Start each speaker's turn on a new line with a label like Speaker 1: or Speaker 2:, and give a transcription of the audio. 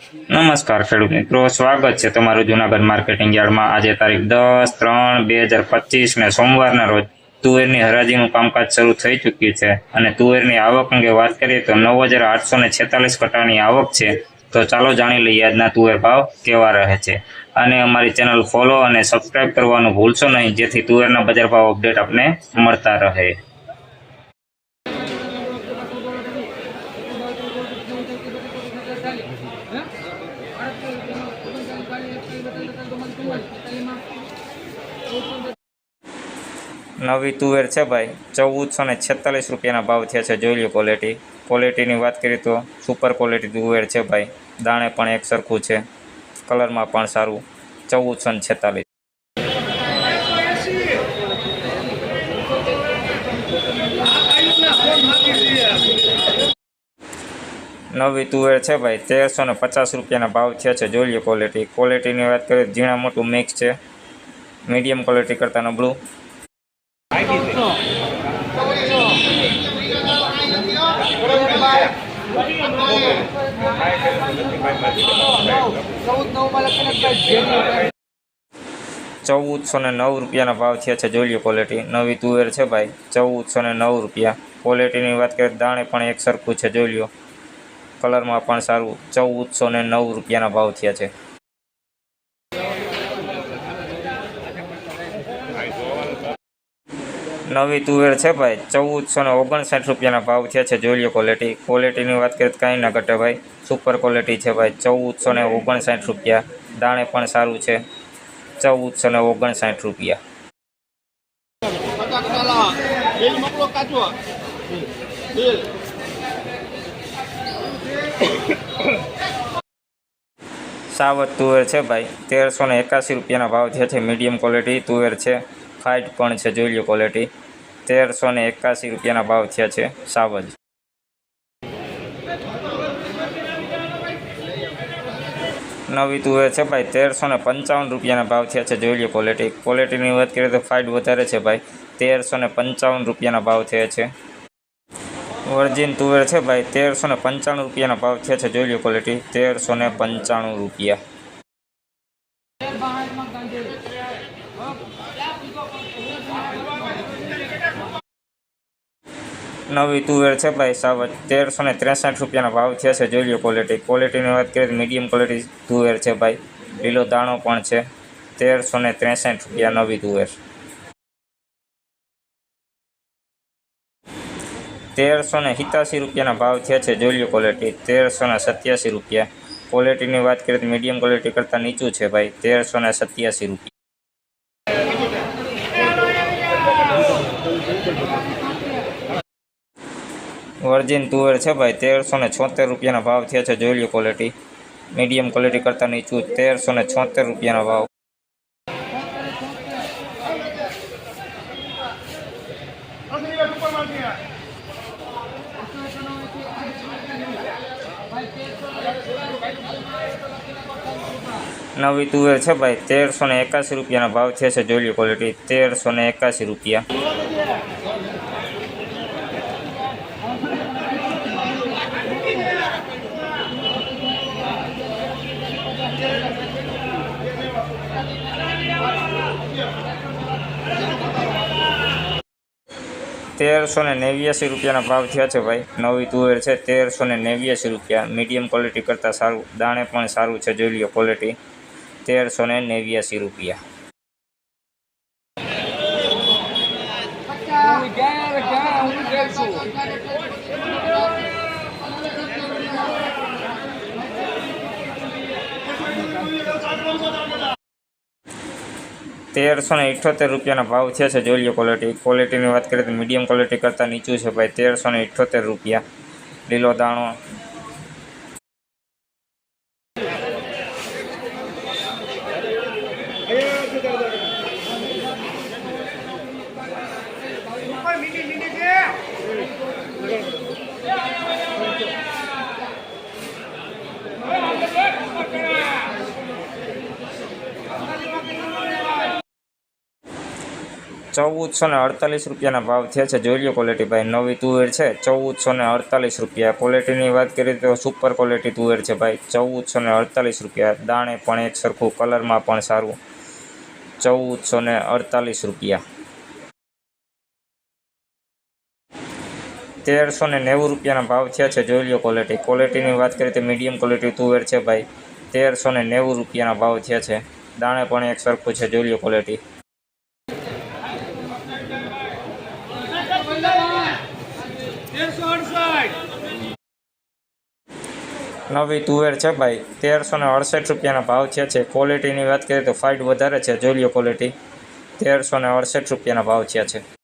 Speaker 1: નમસ્કાર ખેડૂત મિત્રો, સ્વાગત છે તમારું જુનાગઢ માર્કેટિંગ યાર્ડમાં. આજે તારીખ દસ ત્રણ બે હજાર પચીસ ને સોમવારના રોજ તુવેરની હરાજીનું કામકાજ શરૂ થઈ ચૂક્યું છે. અને તુવેરની આવક અંગે વાત કરીએ તો નવ હજાર આઠસો ને છેતાલીસ કટાની આવક છે. તો ચાલો જાણી લઈએ આજના તુવેર ભાવ કેવા રહે છે. અને અમારી ચેનલ ફોલો અને સબસ્ક્રાઇબ કરવાનું ભૂલશો નહીં, જેથી તુવેરના બજાર ભાવ અપડેટ આપને મળતા રહે. નવી તુવેર છે ભાઈ. ચૌદસો ને છેતાલીસ રૂપિયાના ભાવ થયા છે. જોઈ લો ક્વોલિટી ક્વોલિટીની વાત કરીએ તો સુપર ક્વોલિટી તુવેર છે ભાઈ. દાણે પણ એક સરખું છે. કલરમાં પણ સારું. ચૌદસો ને છેતાલીસ. નવી તુવેર છે ભાઈ, તેરસો ને પચાસ રૂપિયાના ભાવ થયા છે. જોઈ લો ક્વોલિટી ક્વોલિટીની વાત કરીએ ઝીણા મોટું મિક્સ છે. મીડિયમ ક્વોલિટી કરતાં નબળું. ચૌદસો ને નવ રૂપિયાના ભાવ થયા છે. જોઈ લો ક્વોલિટી નવી તુવેર છે ભાઈ, ચૌદસો ને નવ રૂપિયા. ક્વોલિટીની વાત કરીએ દાણે પણ એક સરખું છે. જોઈ લો કલરમાં પણ સારું ચૌદસો ને નવ રૂપિયાના ભાવ થયા છે. નવી તુવેર છે ભાઈ, ચૌદસો ને ઓગણસાઠ રૂપિયાના ભાવ થયા છે. જોઈ લો ક્વોલિટી ક્વોલિટીની વાત કરીએ તો કાંઈ ના ઘટે ભાઈ. સુપર ક્વોલિટી છે ભાઈ, ચૌદસો ને ઓગણસાઠ રૂપિયા. દાણે પણ સારું છે, ચૌદસો ને ઓગણસાઠ રૂપિયા. સાવત તુવેર છે ભાઈ. તેરસો ને એકાસી રૂપિયાના ભાવ થયા છે મીડિયમ ક્વોલિટી તુવેર છે. ફાઇટ પણ છે, જોઈ લો ક્વોલિટી તેરસો ને એકાસી રૂપિયાના ભાવ થયા છે સાવજ નવી તુવેર છે ભાઈ, તેરસો ને પંચાવન રૂપિયાના ભાવ થયા છે, જોઈ લો ક્વોલિટી ક્વોલિટીની વાત કરીએ તો ફાઇટ વધારે છે ભાઈ. તેરસો ને પંચાવન રૂપિયાના ભાવ થયા છે. વર્જિન તુવેર છે ભાઈ, તેરસો ને પંચાણું રૂપિયાના ભાવ છે છે, જોઈ લો ક્વોલિટી તેરસો ને પંચાણું રૂપિયા. નવી તુવેર છે ભાઈ, સાવજ, તેરસો ને ત્રેસઠ રૂપિયાનો ભાવ છે છે, જોઈ લો ક્વોલિટી ક્વોલિટીની વાત કરીએ તો મીડિયમ ક્વોલિટી તુવેર છે ભાઈ, લીલો દાણો પણ છે, તેરસો ને ત્રેસઠ રૂપિયા નવી તુવેર. તેરસો ને સિત્યાસી રૂપિયાના ભાવ થયા છે. જોઈ લો ક્વોલિટી તેરસો ને સત્યાસી રૂપિયા. ક્વોલિટીની વાત કરીએ તો મીડિયમ ક્વોલિટી કરતાં નીચું છે ભાઈ. તેરસો ને સત્યાસી રૂપિયા. વર્જિન તુવેર છે ભાઈ. તેરસો ને છોતેર રૂપિયાના ભાવ થયા છે. જોઈ લો ક્વોલિટી મીડિયમ ક્વોલિટી કરતાં નીચું. તેરસો ને છોતેર રૂપિયાના ભાવ. નવી તુવેર છે ભાઈ, તેરસો ને એકાસી રૂપિયાનો ભાવ છે જોઈ લો ક્વોલિટી તેરસો ને એકાસી રૂપિયા. તેરસો ને નેવ્યાસી રૂપિયાના ભાવ થયા છે ભાઈ. નવી તુવેર છે તેરસો ને નેવ્યાસી રૂપિયા. મીડિયમ ક્વોલિટી કરતાં સારું, દાણે પણ સારું છે, જોઈ લો ક્વોલિટી. તેરસો ને નેવ્યાસી રૂપિયા. તેરસો ને ઇઠ્ઠોતેર રૂપિયાના ભાવ છે છે જોઈ લો ક્વોલિટી ક્વોલિટીની વાત કરીએ તો મીડિયમ ક્વોલિટી કરતાં નીચું છે ભાઈ, તેરસો ને ઇઠ્ઠોતેર રૂપિયા. લીલો દાણો ચૌદસો ને અડતાલીસ રૂપિયાના ભાવ થયા છે. જોઈ લો ક્વોલિટી ભાઈ, નવી તુવેર છે. ચૌદસો ને અડતાલીસ રૂપિયા. ક્વોલિટીની વાત કરીએ તો સુપર ક્વોલિટી તુવેર છે ભાઈ. ચૌદસો ને અડતાલીસ રૂપિયા. દાણે પણ એક સરખું, કલરમાં પણ સારું. ચૌદસો ને અડતાલીસ રૂપિયા. તેરસો ને નેવું રૂપિયાના ભાવ થયા છે. જોઈ લો ક્વોલિટી ક્વોલિટીની વાત કરીએ તો મીડિયમ ક્વોલિટી તુવેર છે ભાઈ. તેરસો ને નેવું રૂપિયાના ભાવ થયા છે. દાણે પણ એક સરખું છે. જોઈ લો ક્વોલિટી નવી તુવેર છે ભાઈ. તેરસો ને અડસઠ રૂપિયાના ભાવ છે છે ક્વોલિટીની વાત કરીએ તો ફાઇટ વધારે છે, જોઈ લો ક્વોલિટી તેરસો ને અડસઠ રૂપિયાના ભાવ થયા છે